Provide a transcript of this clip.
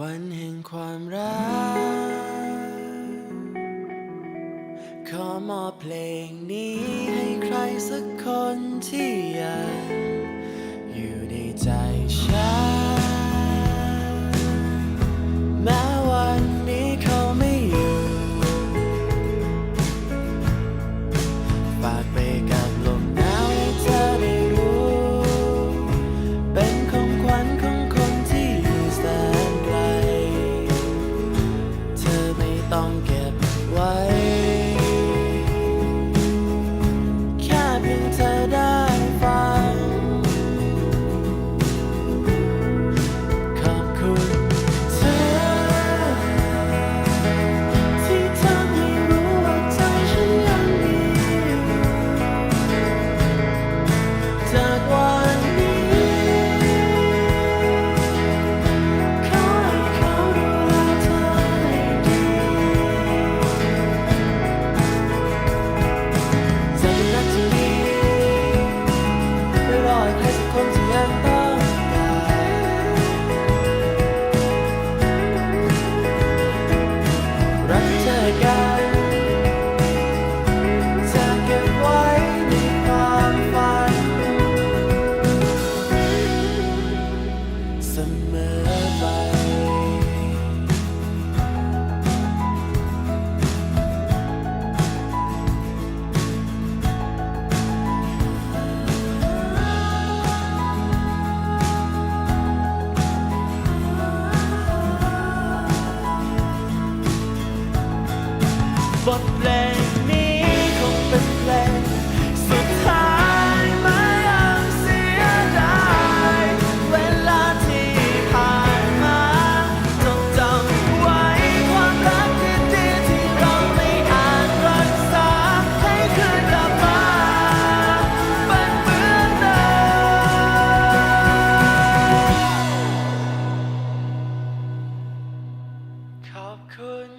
วันแห่งความรัก ขอมอบเพลงนี้ให้ใครสักคนที่อยาก I บทเพลงนี้คงเป็นเพลงสุดท้ายไม่ยอมเสียดายเวลาที่ผ่านมาจงจำไว้ความรักที่ดีที่เราไม่อาจรักษาให้คืนมาเป็นเหมือนเดิมขอบคุณ